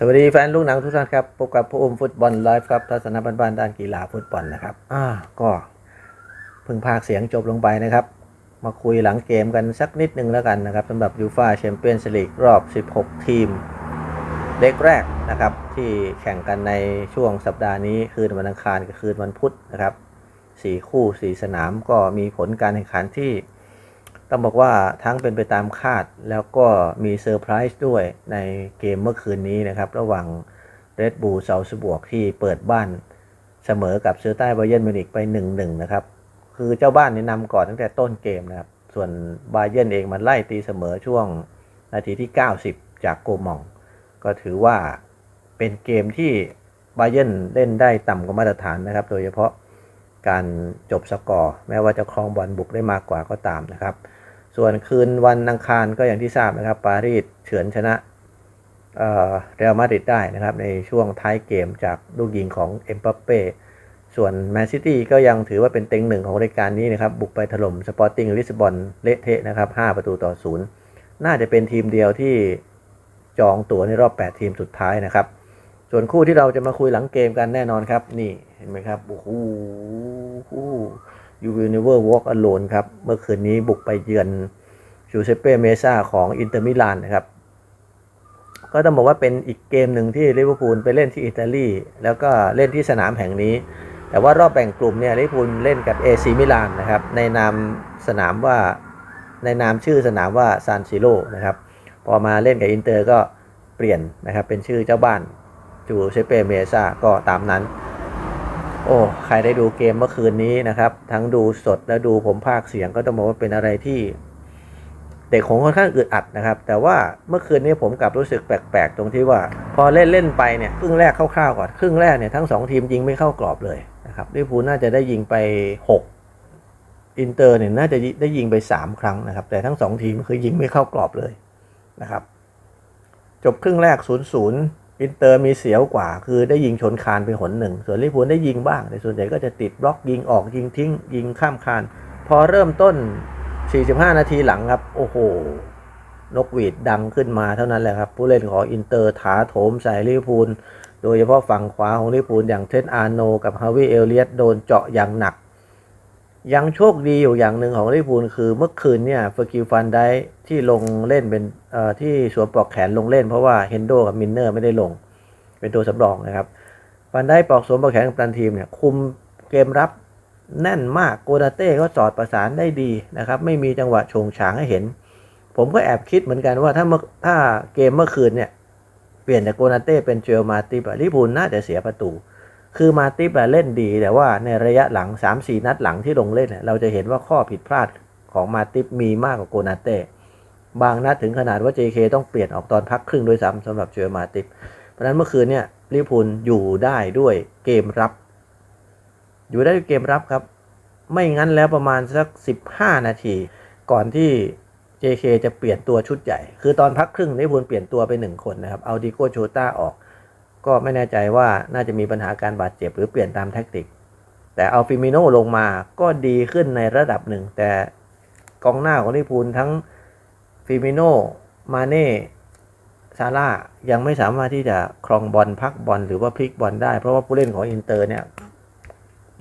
สวัสดีแฟนลูกหนังทุกท่านครับพบกับผู้อุ้มฟุตบอลไลฟ์ครับทัศนบ้านๆด้านกีฬาฟุตบอลนะครับอ่าก็เพิ่งพากเสียงจบลงไปนะครับ มาคุยหลังเกมกันสักนิดนึงแล้วกันนะครับสำหรับยูฟาแชมเปี้ยนส์ลีกรอบ 16 ทีม เล็กแรกนะครับ ที่แข่งกันในช่วงสัปดาห์นี้คืนวันอังคารกับคืนวันพุธนะครับสี่คู่สี่สนามก็มีผลการแข่งขันที่ ต้องบอกว่าทั้งเป็นไปตามคาดแล้วก็มีเซอร์ไพรส์ด้วยในเกมเมื่อคืนนี้นะครับ ระหว่างเรดบู l เซาสบวกที่เปิดบ้านเสมอกับเซอร์ใต้บเยนมิวนิกไป1-1นะครับ คือเจ้าบ้านนี่นำก่อนตั้งแต่ต้นเกมนะครับ ส่วนไบเยนเองมันไล่ตีเสมอช่วงนาทีที่ 90 จากโกมอง ก็ถือว่าเป็นเกมที่ไบเยนเล่นได้ต่ำกว่ามาตรฐานนะครับ โดยเฉพาะการจบสกอร์ แม้ว่าจะครองบอลบุกได้มากกว่าก็ตามนะครับ ส่วนคืนวันอังคารก็อย่างที่ทราบนะครับ ปารีสเฉือนชนะเรอัลมาดริดได้นะครับ ในช่วงท้ายเกมจากลูกยิงของเอ็มบัปเป้ส่วนแมนซิตี้ก็ยังถือว่าเป็นเต็งหนึ่งของรายการนี้นะครับ บุกไปถล่มสปอร์ติ้งลิสบอนเละเทะนะครับ 5 ประตูต่อศูนย์น่าจะเป็นทีมเดียวที่จองตั๋วในรอบ 8 ทีมสุดท้ายนะครับ ส่วนคู่ที่เราจะมาคุยหลังเกมกันแน่นอนครับ นี่เห็นไหมครับโอ้โห ยูวิเนเวอร์วอล์กอโลนครับ เมื่อคืนนี้บุกไปเยือนชูเซเป้เมซ่าของอินเตอร์มิลานนะครับ ก็ต้องบอกว่าเป็นอีกเกมหนึ่งที่ลิเวอร์พูลไปเล่นที่อิตาลีแล้วก็เล่นที่สนามแห่งนี้ แต่ว่ารอบแบ่งกลุ่มเนี่ยลิเวอร์พูลเล่นกับเอซีมิลานนะครับ ในนามสนามว่าในนามชื่อสนามว่าซานซิโร่นะครับ พอมาเล่นกับอินเตอร์ก็เปลี่ยนนะครับเป็นชื่อเจ้าบ้านจูเซเป้เมซ่าก็ตามนั้น โอ้ใครได้ดูเกมเมื่อคืนนี้นะครับ ทั้งดูสดและดูผมภาคเสียงก็ต้องบอกว่าเป็นอะไรที่ เด็กคงค่อนข้างอึดอัดนะครับ แต่ว่าเมื่อคืนนี้ผมกลับรู้สึกแปลก ๆ ตรงที่ว่า พอเล่นเล่นไปเนี่ยครึ่งแรกคร่าวๆก่อนครึ่งแรกเนี่ยทั้งสองทีมยิงไม่เข้ากรอบเลยนะครับลิเวอร์พูลน่าจะได้ยิงไป 6 อินเตอร์เนี่ยน่าจะได้ยิงไป 3 ครั้งนะครับ แต่ทั้ง 2 ทีมคือยิงไม่เข้ากรอบเลยนะครับ จบครึ่งแรก 0-0 อินเตอร์มีเสียวกว่า คือได้ยิงชนคานไปหนหนึ่ง ส่วนลิเวอร์พูลได้ยิงบ้าง แต่ส่วนใหญ่ก็จะติดบล็อกยิงออกยิงทิ้ง ยิงข้ามคาน พอเริ่มต้น 45 นาทีหลังครับ โอ้โห นกหวีดดังขึ้นมาเท่านั้นแหละครับ ผู้เล่นของอินเตอร์ถาโถมใส่ลิเวอร์พูลโดยเฉพาะฝั่งขวาของลิเวอร์พูลอย่างเทนอาร์โน กับฮาวิเอลเลียตโดนเจาะอย่างหนัก ยังโชคดีอยู่อย่างหนึ่งของลิปูลคือเมื่อคืนเนี่ยเฟอร์กิลฟันได้ที่ลงเล่นเป็นที่สวมปลอกแขนลงเล่นเพราะว่าเฮนโดกับมินเนอร์ไม่ได้ลง เป็นตัวสำรองนะครับฟันได้ปลอกสวมปลอกแขนกับตันทีมเนี่ยคุมเกมรับแน่นมากโกนาเต้ก็สอดประสานได้ดีนะครับ ไม่มีจังหวะโฉงฉางให้เห็น ผมก็แอบคิดเหมือนกันว่าถ้าเมื่อถ้าเกมเมื่อคืนเนี่ยเปลี่ยนจากโกนาเต้เป็นเจลมาติปลิเวอร์พูลน่าจะเสียประตู คือมาติปเล่นดี แต่ว่าในระยะหลัง 3-4 นัดหลังที่ลงเล่น เราจะเห็นว่าข้อผิดพลาดของมาติปมีมากกว่าโกนาเต้บางนัดถึงขนาดว่า JK ต้องเปลี่ยนออกตอนพักครึ่งด้วยซ้ำสำหรับเจลมาติปเพราะนั้นเมื่อคืนเนี่ยลิพูลอยู่ได้ด้วยเกมรับ อยู่ได้ด้วยเกมรับครับ ไม่งั้นแล้วประมาณสัก 15 นาที ก่อนที่ JK จะเปลี่ยนตัวชุดใหญ่ คือตอนพักครึ่งลิพูลเปลี่ยนตัวไปหนึ่งคนนะครับ เอาดิโก้โชต้าออก ก็ไม่แน่ใจว่าน่าจะมีปัญหาการบาดเจ็บหรือเปลี่ยนตามแท็กติก แต่เอาฟิมิโนลงมาก็ดีขึ้นในระดับหนึ่ง แต่กองหน้าของลิพูลทั้งฟิมิโนมาเน่ซาร่ายังไม่สามารถที่จะครองบอลพักบอลหรือว่าพลิกบอลได้ เพราะว่าผู้เล่นของอินเตอร์เนี่ย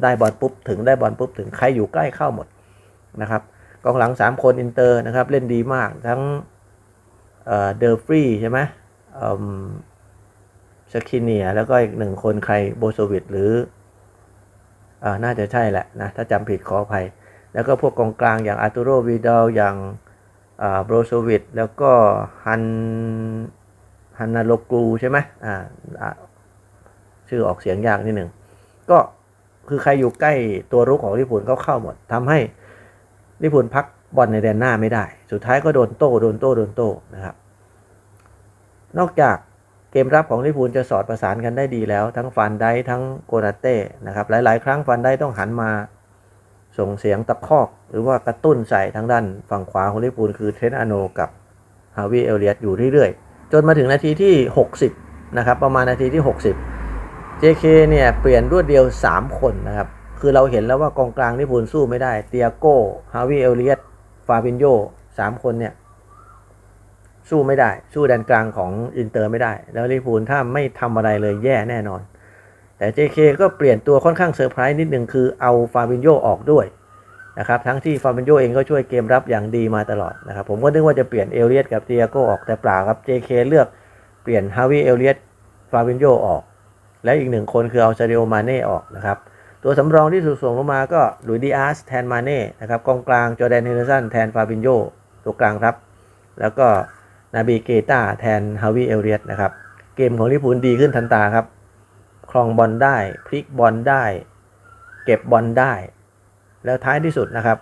ได้บอลปุ๊บถึงได้บอลปุ๊บถึงใครอยู่ใกล้เข้าหมดนะครับกองหลัง 3 คนอินเตอร์นะครับ เล่นดีมากทั้งเดอร์ฟรีใช่ไหม สกิเนีย แล้วก็อีกหนึ่งคนใครโบโซวิตหรืออาน่าจะใช่แหละนะ ถ้าจำผิดขออภัย แล้วก็พวกกองกลางอย่างอาร์ตูโรวิดาลอย่างโบโซวิตแล้วก็ฮันฮันนาโลกูใช่ไหมอ่าชื่อออกเสียงยากนิดหนึ่ง ก็คือใครอยู่ใกล้ตัวรุกของลิเวอร์พูลเขาเข้าหมดทำให้ลิเวอร์พูลพักบอลในแดนหน้าไม่ได้ สุดท้ายก็โดนโต้โดนโต้โดนโต้นะครับ นอกจาก มรับของลิพูลจะสอดประสานกันได้ดีแล้ว ทั้งฟันได้ทั้งโกนาเต้นะครับหลาย ๆ ครั้งฟันได้ต้องหันมาส่งเสียงตะคอก หรือว่ากระตุ้นใส่ทางด้านฝั่งขวาของลิพูลคือเทรนต์อโนกับฮาวิเอลเลียตอยู่เรื่อย ๆ จนมาถึงนาทีที่ 60นะครับประมาณนาทีที่ 60 JK เนี่ยเปลี่ยนรวดเดียว 3 คนนะครับคือเราเห็นแล้วว่ากองกลางลิพูลสู้ไม่ได้เตียโก้ฮาวิเอลเลียตฟาบินโยสามคนเนี่ย สู้ไม่ได้ สู้แดนกลางของอินเตอร์ไม่ได้ แล้วลิพูลถ้าไม่ทำอะไรเลยแย่แน่นอน แต่ JK ก็เปลี่ยนตัวค่อนข้างเซอร์ไพรส์นิดนึงคือเอาฟาบินโยออกด้วยนะครับทั้งที่ฟาบินโยเองก็ช่วยเกมรับอย่างดีมาตลอดนะครับผมก็นึกว่าจะเปลี่ยนเอลเลียตกับเตียโกออกแต่เปล่าครับ JK เลือกเปลี่ยนฮาวิเอลเลียตฟาบินโยออก และอีกหนึ่งคนคือเอาซาดิโอมาเน่ออกนะครับตัวสำรองที่ถูกส่งลงมาก็ลุยดีอาร์สแทนมาเน่นะครับกองกลางจอแดนเฮนเดอร์สันแทนฟาบินโยตัวกลางครับ แล้วก็ นาบีเกตาแทนฮาวิเอลเลียตนะครับ เกมของลิพูลดีขึ้นทันตาครับครองบอลได้ พลิกบอลได้ เก็บบอลได้ แล้วท้ายที่สุดนะครับ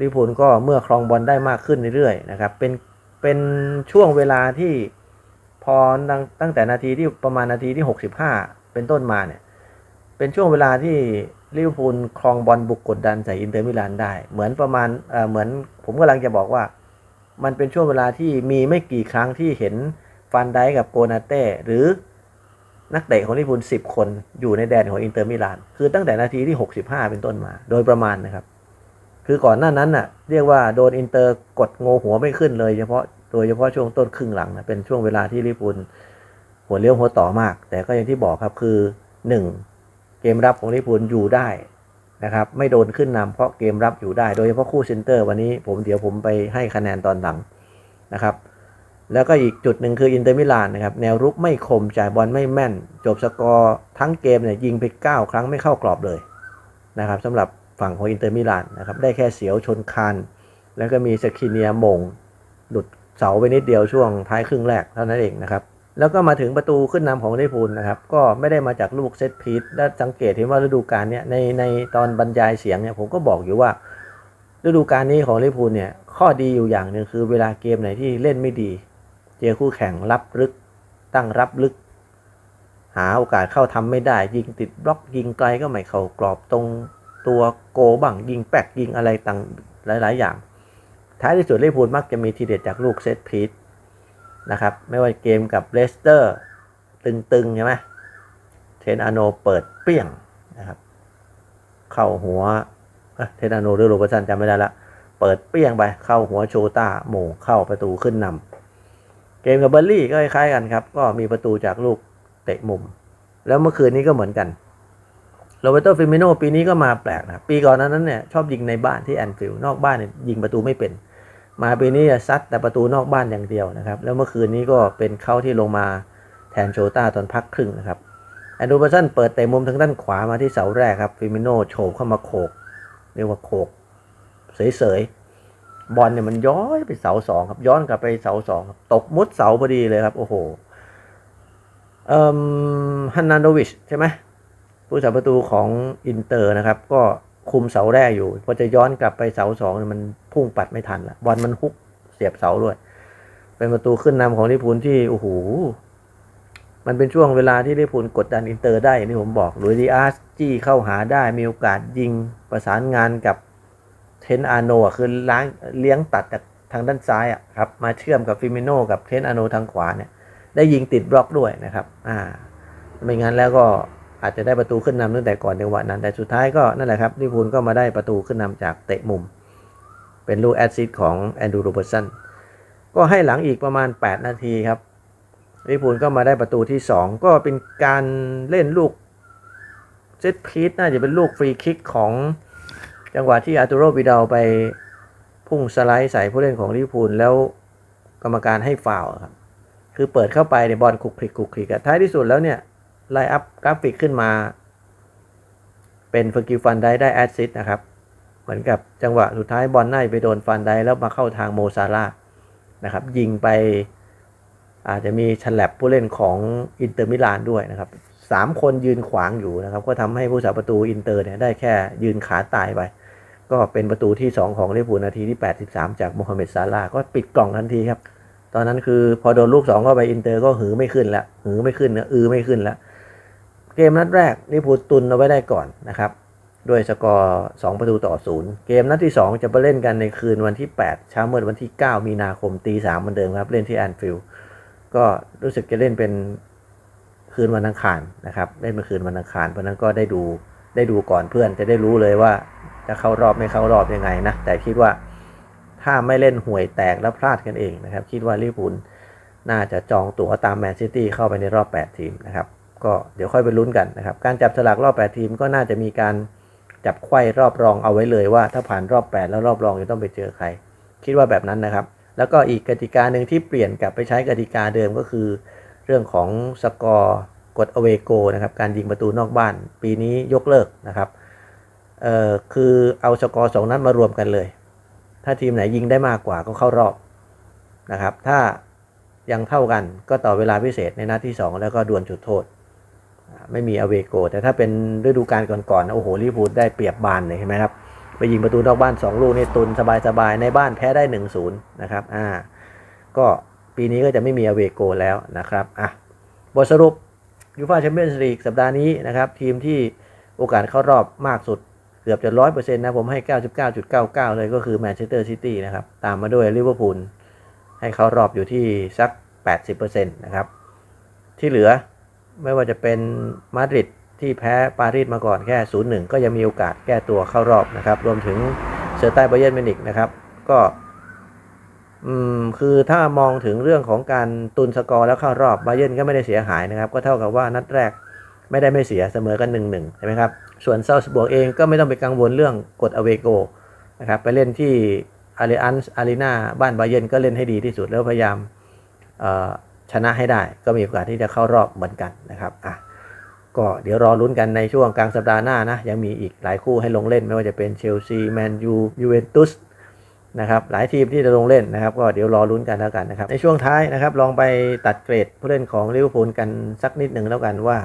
ลิพูลก็เมื่อครองบอลได้มากขึ้นเรื่อยๆนะครับ เป็นเป็นช่วงเวลาที่พอตั้งตั้งแต่นาทีที่ประมาณนาทีที่ 65 เป็นต้นมาเนี่ย เป็นช่วงเวลาที่ลิเวอร์พูลครองบอลบุกกดดันใส่อินเตอร์มิลานได้ เหมือนประมาณเอ่อเหมือนผมกำลังจะบอกว่า มันเป็นช่วงเวลาที่มีไม่กี่ครั้งที่เห็นฟันไดกับโกนาเต้หรือนักเตะของลิเวอร์พูล10 คนอยู่ในแดนของอินเตอร์มิลาน คือตั้งแต่นาทีที่ 65 เป็นต้นมา โดยประมาณนะครับ คือก่อนหน้านั้นน่ะ เรียกว่าโดนอินเตอร์กดงหัวไม่ขึ้นเลยเฉพาะโดยเฉพาะช่วงต้นครึ่งหลังนะเป็นช่วงเวลาที่ลิเวอร์พูลหัวเลี้ยวหัวต่อมาก แต่ก็อย่างที่บอกครับคือ 1 เกมรับของลิเวอร์พูลอยู่ได้ นะครับไม่โดนขึ้นนำเพราะเกมรับอยู่ได้ โดยเฉพาะคู่เซนเตอร์วันนี้ผมเดี๋ยวผมไปให้คะแนนตอนหลังนะครับ แล้วก็อีกจุดหนึ่งคืออินเตอร์มิลานนะครับแนวรุกไม่คมจ่ายบอลไม่แม่น จบสกอร์ทั้งเกมเนี่ยยิงไป 9 ครั้งไม่เข้ากรอบเลยนะครับสำหรับฝั่งของอินเตอร์มิลานนะครับได้แค่เสียวชนคานแล้วก็มีสกิเนียมงหลุดเสาไปนิดเดียวช่วงท้ายครึ่งแรกเท่านั้นเองนะครับ แล้วก็มาถึงประตูขึ้นนำของลิเวอร์พูลนะครับ ก็ไม่ได้มาจากลูกเซตพีซและสังเกตเห็นว่าฤดูกาลเนี้ยในในตอนบรรยายเสียงเนี่ยผมก็บอกอยู่ว่า ฤดูกาลนี้ของลิเวอร์พูลเนี่ยข้อดีอยู่อย่างหนึ่งคือเวลาเกมไหนที่เล่นไม่ดี เจอคู่แข่งรับลึก ตั้งรับลึก หาโอกาสเข้าทำไม่ได้ ยิงติดบล็อกยิงไกลก็ไม่เข้ากรอบตรงตัวโกบังยิงแป๊กยิงอะไรต่างหลาย ๆ อย่าง ท้ายที่สุดลิเวอร์พูลมักจะมีทีเด็ดจากลูกเซตพีซ นะครับ ไม่ว่าเกมกับเลสเตอร์ ตึงๆใช่ไหมเทนอาโนเปิดเปี้ยงนะครับ เข้าหัวเทนอาโนหรือโรบสันจำไม่ได้ละ เปิดเปี้ยงไปเข้าหัวโชต้าโมงเข้าประตูขึ้นนำเกมกับเบอร์ลี่ก็คล้ายๆกันครับ ก็มีประตูจากลูกเตะมุม แล้วเมื่อคืนนี้ก็เหมือนกันโรเบโตฟิมิโนปีนี้ก็มาแปลกนะปีก่อนนั้นเนี่ยชอบยิงในบ้านที่แอนฟิลด์นอกบ้านเนี่ยยิงประตูไม่เป็น มาปีนี้ซัดแต่ประตูนอกบ้านอย่างเดียวนะครับ แล้วเมื่อคืนนี้ก็เป็นเข้าที่ลงมาแทนโชต้าตอนพักครึ่งนะครับแอนดูเบอร์สันเปิดเตะมุมทางด้านขวามาที่เสาแรกครับฟิมิโนโฉบเข้ามาโขกเรียกว่าโขกเสยๆบอลเนี่ยมันย้อยไปเสาสองครับย้อนกลับไปเสาสองครับตกมุดเสาพอดีเลยครับโอ้โหเอ่มฮันนาโดวิชใช่ไหมผู้สาประตูของอินเตอร์นะครับ ก็ คุมเสาแรกอยู่พอจะย้อนกลับไปเสาสองมันพุ่งปัดไม่ทันละบอลมันฮุกเสียบเสาด้วย เป็นประตูขึ้นนำของลิพูลที่โอ้โหมันเป็นช่วงเวลาที่ลิพูลกดดันอินเตอร์ได้อย่างที่ผมบอกลุยดีอาร์สจี้เข้าหาได้มีโอกาสยิงประสานงานกับเทนอาโนคือล้างเลี้ยงตัดจากทางด้านซ้ายอะครับมาเชื่อมกับฟิมิโนกับเทนอาโนทางขวาเนี่ยได้ยิงติดบล็อกด้วยนะครับ อ่า ไม่งั้นแล้วก็ อาจจะได้ประตูขึ้นนำตั้งแต่ก่อนจังหวะนั้น แต่สุดท้ายก็นั่นแหละครับลิเวอร์พูลก็มาได้ประตูขึ้นนำจากเตะมุม เป็นลูกแอดซิสของแอนดูโรเบร์สันก็ให้หลังอีกประมาณ 8 นาทีครับลิเวอร์พูลก็มาได้ประตูที่ 2 ก็เป็นการเล่นลูกเซตพีซน่าจะเป็นลูกฟรีคิกของจังหวะที่อาร์ตูโรบิดาไปพุ่งสไลด์ใส่ผู้เล่นของลิเวอร์พูลแล้วกรรมการให้ฟาวครับคือเปิดเข้าไปในยบอลคลุกคลิกคลุกคลิกอะท้ายที่สุดแล้วเนี่ย ไลอัพกราฟิกขึ้นมา เป็นเฟอร์กิวฟันได้ได้แอดซิสนะครับ เหมือนกับจังหวะสุดท้ายบอลน่าไปโดนฟันไดแล้วมาเข้าทางโมซาร่านะครับ ยิงไปอาจจะมีฉลับผู้เล่นของอินเตอร์มิลานด้วยนะครับสามคนยืนขวางอยู่นะครับ ก็ทำให้ผู้สาประตูอินเตอร์เนี่ยได้แค่ยืนขาตายไป ก็เป็นประตูที่ 2 ของลิเวอร์พูลนาทีที่ 83 จากโมฮัมเหม็ดซาลาห์ก็ปิดกล่องทันทีครับ ตอนนั้นคือพอโดนลูก2เข้าไปอินเตอร์ก็หือไม่ขึ้นแล้วหือไม่ขึ้นนะอือไม่ขึ้นแล้ว เกมนัดแรกลิปูตุนเอาไว้ได้ก่อนนะครับ ด้วยสกอร์ 2 ประตูต่อศูนย์เกมนัดที่ 2 จะไปเล่นกันในคืนวันที่ 8 เช้ามืดวันที่ 9 มีนาคมตี3เหมือนเดิมครับ เล่นที่แอนฟิลด์ก็รู้สึกจะเล่นเป็นคืนวันอังคารนะครับ เล่นเป็นคืนวันอังคาร เพราะนั้นก็ได้ดูได้ดูก่อนเพื่อนจะได้รู้เลยว่าจะเข้ารอบไม่เข้ารอบยังไงนะ แต่คิดว่าถ้าไม่เล่นห่วยแตกแล้วพลาดกันเองนะครับ คิดว่าลิเวอร์พูลน่าจะจองตั๋วตามแมนซิตี้เข้าไปในรอบ 8 ทีมนะครับ ก็เดี๋ยวค่อยไปลุ้นกันนะครับ การจับฉลากรอบ 8 ทีมก็น่าจะมีการจับไขว้รอบรองเอาไว้เลยว่า ถ้าผ่านรอบ 8 แล้วรอบรองจะต้องไปเจอใคร คิดว่าแบบนั้นนะครับ แล้วก็อีกกติกาหนึ่งที่เปลี่ยนกลับไปใช้กติกาเดิมก็คือ เรื่องของสกอร์กดอเวโกนะครับ การยิงประตูนอกบ้าน ปีนี้ยกเลิกนะครับเอ่อคือเอาสกอร์สองนัดมารวมกันเลย ถ้าทีมไหนยิงได้มากกว่าก็เข้ารอบนะครับ ถ้ายังเท่ากันก็ต่อเวลาพิเศษในนัดที่ 2 แล้วก็ดวลจุดโทษ ไม่มีอเวโก แต่ถ้าเป็นฤดูกาลก่อนๆโอ้โหลิเวอร์พูลได้เปรียบบานเลยเห็นไหมครับไปยิงประตูนอกบ้าน 2 ลูกนี่ตุนสบายๆในบ้านแพ้ได้ 1-0นะครับอ่าก็ปีนี้ก็จะไม่มีอเวโกแล้วนะครับอะบทสรุปยูฟ่าแชมเปี้ยนส์ลีกสัปดาห์นี้นะครับทีมที่โอกาสเข้ารอบมากสุดเกือบจะร้อยเปอร์เซ็นต์นะผมให้ 99.99 เลยก็คือแมนเชสเตอร์ซิตี้นะครับ ตามมาด้วยลิเวอร์พูลให้เข้ารอบอยู่ที่สัก 80%นะครับ ที่เหลือ ไม่ว่าจะเป็นมาดริดที่แพ้ปารีสมาก่อนแค่ 0-1 ก็ยังมีโอกาสแก้ตัวเข้ารอบนะครับ รวมถึงเซอร์ใต้ไบเยนมินิกนะครับ ก็อืมคือถ้ามองถึงเรื่องของการตุนสกอร์แล้วเข้ารอบไบเยร์นก็ไม่ได้เสียหายนะครับ ก็เท่ากับว่านัดแรกไม่ได้ไม่เสียเสมอกัน1-1ใช่ไหมครับ ส่วนเซาส์บวกเองก็ไม่ต้องไปกังวลเรื่องกดอเวโกนะครับ ไปเล่นที่อารีอันส์อารีนาบ้านไบเยร์นก็เล่นให้ดีที่สุดแล้วพยายาม ชนะให้ได้ ก็มีโอกาสที่จะเข้ารอบเหมือนกันนะครับอะก็เดี๋ยวรอลุ้นกันในช่วงกลางสัปดาห์หน้านะยังมีอีกหลายคู่ให้ลงเล่น ไม่ว่าจะเป็นเชลซีแมนยูยูเวนตุสนะครับหลายทีมที่จะลงเล่นนะครับ ก็เดี๋ยวรอลุ้นกันแล้วกันนะครับ ในช่วงท้ายนะครับ ลองไปตัดเกรดผู้เล่นของลิเวอร์พูลกันสักนิดหนึ่งแล้วกันว่า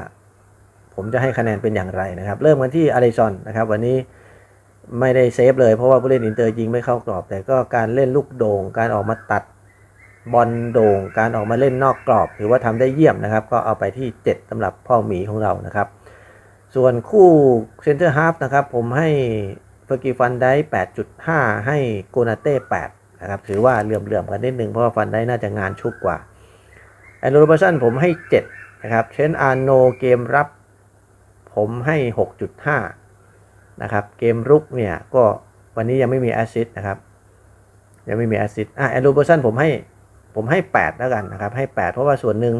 ผมจะให้คะแนนเป็นอย่างไรนะครับ เริ่มกันที่อาริซอนนะครับ วันนี้ไม่ได้เซฟเลยเพราะว่าผู้เล่นอินเตอร์ยิงไม่เข้ากรอบ แต่ก็การเล่นลูกโด่งการออกมาตัด บอลโด่งการออกมาเล่นนอกกรอบ ถือว่าทำได้เยี่ยมนะครับ ก็เอาไปที่ 7สำหรับพ่อหมีของเรานะครับ ส่วนคู่เซนเตอร์ฮาฟนะครับ ผมให้เฟอร์กีฟันได้ 8.5 ให้โกนาเต้8นะครับ ถือว่าเหลื่อมๆกันนิดนึงเพราะว่าฟันได้น่าจะงานชุกกว่าแอนโรเบอร์สันผมให้ 7 นะครับ เชนอาร์โนเกมรับ ผมให้ 6.5 นะครับ เกมรุกเนี่ยก็วันนี้ยังไม่มีแอสซิสนะครับ ยังไม่มีแอสซิสอะแอนโรเบอร์สันผมให้ ผมให้ 8 แล้วกันนะครับ ให้ 8 เพราะว่าส่วนหนึ่ง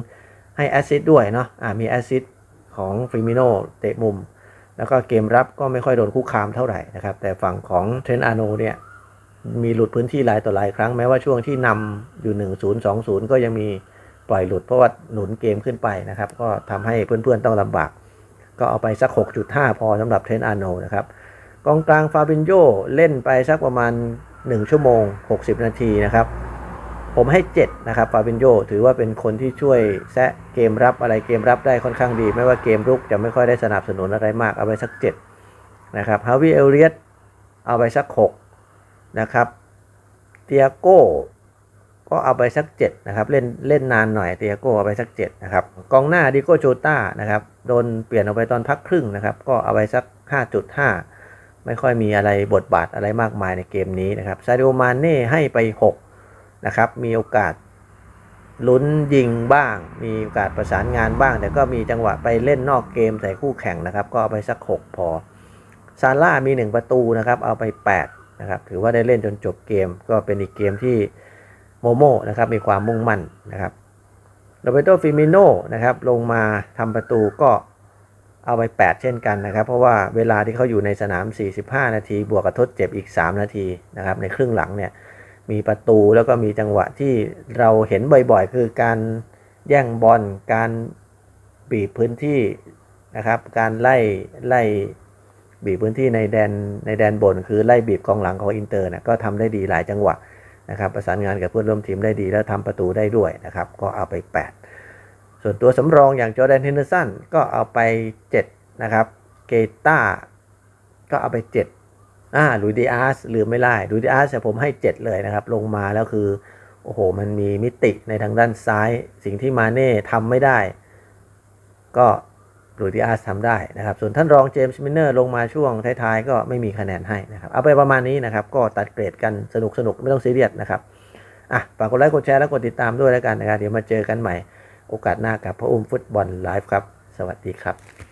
ให้แอซิสต์ด้วยเนาะะมีแอซิสต์ของฟิมิโนเตะมุม แล้วก็เกมรับก็ไม่ค่อยโดนคุกคามเท่าไหร่นะครับ แต่ฝั่งของเทรนอาโนเนี่ย มีหลุดพื้นที่หลายต่อหลายครั้ง แม้ว่าช่วงที่นำอยู่ 1 0 2 0 ก็ยังมีปล่อยหลุดเพราะว่าหนุนเกมขึ้นไปนะครับ ก็ทำให้เพื่อนๆต้องลำบาก ก็เอาไปสัก 6.5 พอสำหรับเทรนอาโนนะครับกองกลางฟาบินโยเล่นไปสักประมาณ 1 ชั่วโมง 60 นาทีนะครับ ผมให้ 7 นะครับฟาบินโยถือว่าเป็นคนที่ช่วยแซะเกมรับอะไรเกมรับได้ค่อนข้างดี ไม่ว่าเกมรุกจะไม่ค่อยได้สนับสนุนอะไรมากเอาไปสัก 7 นะครับฮาวิเอลเลียตเอาไปสัก 6 นะครับเตียโก้ก็เอาไปสัก 7 นะครับ เล่นเล่นนานหน่อยเตียโก้เอาไปสัก 7 นะครับ กองหน้าดิโก้โจต้านะครับโดนเปลี่ยนออกไปตอนพักครึ่งนะครับ ก็เอาไปสัก 5.5 ไม่ค่อยมีอะไรบทบาทอะไรมากมายในเกมนี้นะครับซาดิโอมานเน่ให้ไป 6 นะครับ มีโอกาสลุ้นยิงบ้าง มีโอกาสประสานงานบ้าง แต่ก็มีจังหวะไปเล่นนอกเกมใส่คู่แข่งนะครับ ก็เอาไปสัก 6 พอ ซาร่ามี 1 ประตูนะครับ เอาไป 8 นะครับ ถือว่าได้เล่นจนจบเกม ก็เป็นอีกเกมที่โมโมนะครับ มีความมุ่งมั่นนะครับโรเบโตฟิมิโนนะครับ ลงมาทำประตูก็เอาไป 8 เช่นกันนะครับ เพราะว่าเวลาที่เขาอยู่ในสนาม 45 นาที บวกกับทดเจ็บอีก 3 นาทีนะครับ ในครึ่งหลังเนี่ย มีประตูแล้วก็มีจังหวะที่เราเห็นบ่อยๆ คือการแย่งบอลการบีบพื้นที่นะครับ การไล่ไล่บีบพื้นที่ในแดนในแดนบน คือไล่บีบกองหลังของอินเตอร์นะก็ทำได้ดีหลายจังหวะนะครับ ประสานงานกับเพื่อนร่วมทีมได้ดีแล้วทำประตูได้ด้วยนะครับ ก็เอาไป 8 ส่วนตัวสำรองอย่างจอแดนเฮนเดอร์สันก็เอาไป 7 นะครับ เกต้าก็เอาไป 7 อ่าลุยดีอาร์สลืมไม่ได้ลุยดีอาร์สผมให้ 7 เลยนะครับ ลงมาแล้วคือ โอ้โห มันมีมิติในทางด้านซ้าย สิ่งที่มาเน่ทำไม่ได้ ก็ลุยดีอาร์สทำได้นะครับ ส่วนท่านรองเจมส์มินเนอร์ลงมาช่วงท้ายๆ ก็ไม่มีคะแนนให้นะครับ เอาไปประมาณนี้นะครับ ก็ตัดเกรดกันสนุกๆไม่ต้องซีเรียสนะครับอะฝากกดไลค์กดแชร์และกดติดตามด้วยแล้วกันนะครับ เดี๋ยวมาเจอกันใหม่โอกาสหน้ากับพระอุ้มฟุตบอลไลฟ์ครับ สวัสดีครับ